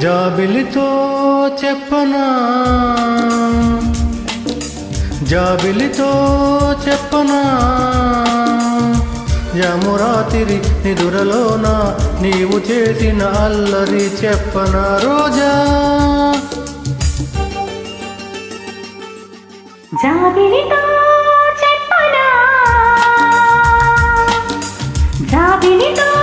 జాబిలితో చెప్పనా? జాబిలితో చెప్పనా? యమురాతిరి నిదురలోన? నీవు చేసిన అల్లరి చెప్పనా రోజా? జాబిలితో చెప్పనా? జాబిలితో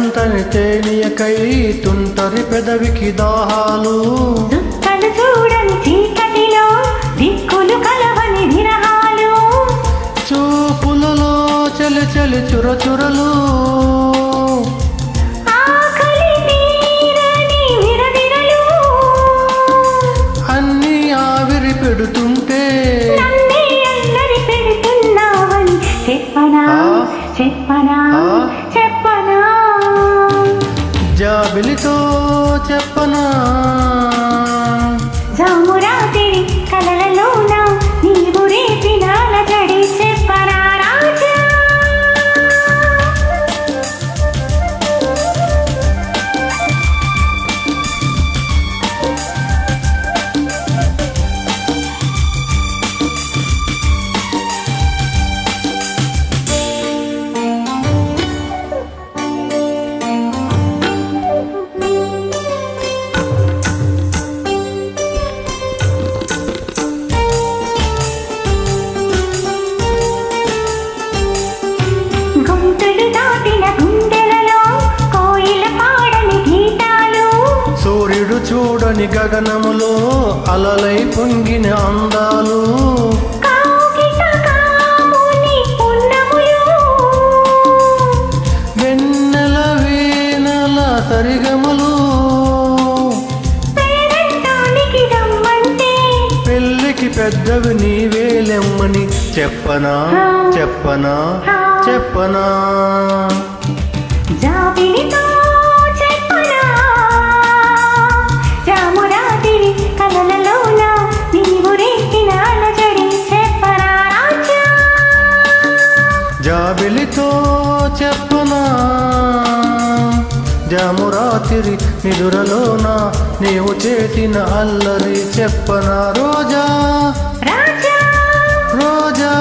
తుమ్మెదలంటని తేనియకై తుంటరి పెదవికి దాహాలు. దుక్కలు చూడని చీకటిలో దిక్కులు కలవని విరహాలు. చూపులలో చలి చలి చురచురలు. అన్నీ ఆవిరి పెడుతుంటే. చెప్పనా? చెప్పనా? జాబిలితో చెప్పనా చూడని గగనములో అలలై పొంగిన అందాలు. వెన్నెల వీణల సరిగమలు పెళ్ళికి పెద్దవి నీవేలెమ్మని చెప్పనా చెప్పనా చెప్పనా. జాబిలితో ఏమిటో చెప్పునా? జమురాత్రి నిదురలోన నీవు చేసిన అల్లరి చెప్పనా? రోజా? రోజా!